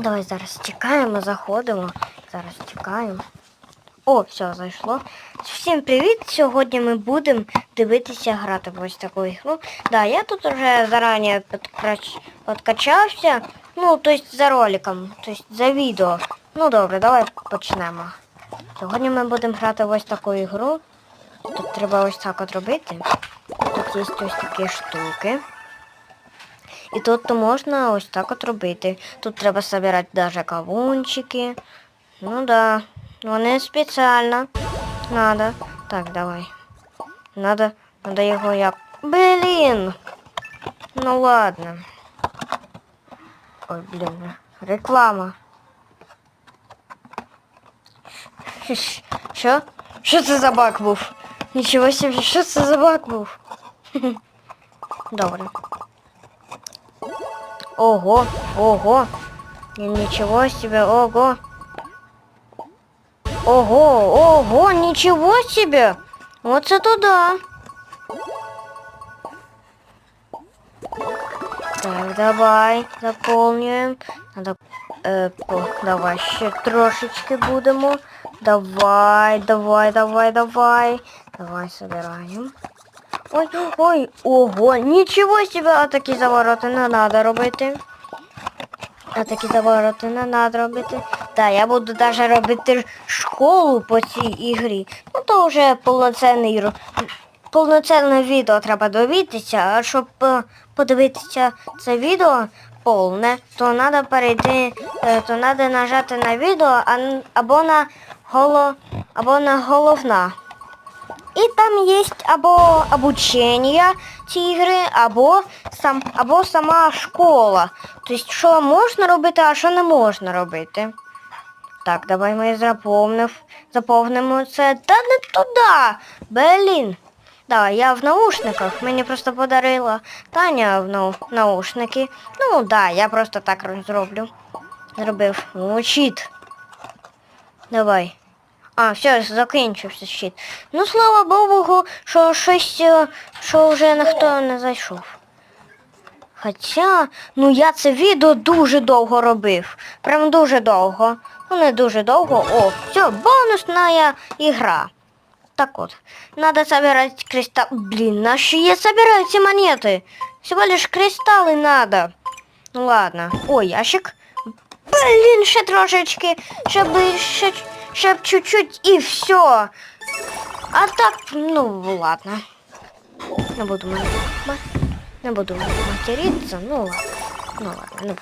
Давай зараз тікаємо, заходимо. Зараз тікаємо. О, все, зайшло. Всім привіт! Сьогодні ми будемо дивитися грати в ось таку ігру. Да, я тут вже зарані підкрач... підкачався. Ну, тобто за роликом, тобто за відео. Ну добре, давай почнемо. Сьогодні ми будемо грати в ось таку ігру. Тут треба ось так от робити. Тут є ось такі штуки. І тут можна ось так от робити. Тут треба збирати навіть кавунчики. Ну да. Вони спеціально. Надо. Так, давай. Надо, надо його як. Блін. Ну ладно. Ой, блін. Реклама. Що? Що це за баг був? Нічого собі, що це за баг був? Добре. Ого, ого. Нічого себе, ого. Ого, ого, ничего себе. Вот это да. Так, давай, заполнюємо. Надо, е, по, давай ще трошечки будемо. Давай, давай, давай, давай. Давай, собираємо. Ой, ой, ого, нічого себе, а такі завороти не треба робити. А такі завороти не треба робити. Так, я буду навіть робити школу по цій ігрі. Ну то вже повноцінний повноцінне відео треба дивитися, а щоб е, подивитися це відео повне, то треба перейти, е, то треба нажати на відео або на голо, або на головна. І там є або обучення цієї гри, або, сам, або сама школа. Тобто, що можна робити, а що не можна робити. Так, давай ми заповнив, заповнимо це. Та не туди. Блін. Давай, я в наушниках. Мені просто подарила Таня в нау- наушники. Ну, да, я просто так зроблю. Зробив. О, чіт. Давай. А, все, закінчився щит. Ну, слава Богу, що щось, е, що вже ніхто не зайшов. Хоча, ну я це відео дуже довго робив. Прям дуже довго. Ну не дуже довго. О, все, бонусна ігра. Так от, надо собирать кристалл. Блин, наши я собираю эти монеты. Всего лишь кристаллы надо. Ну ладно. Ой, ящик. Блін, ще трошечки, щоб, щоб чуть-чуть и все. А так, ну ладно. Не буду материться, ну ладно. Ну ладно, не буду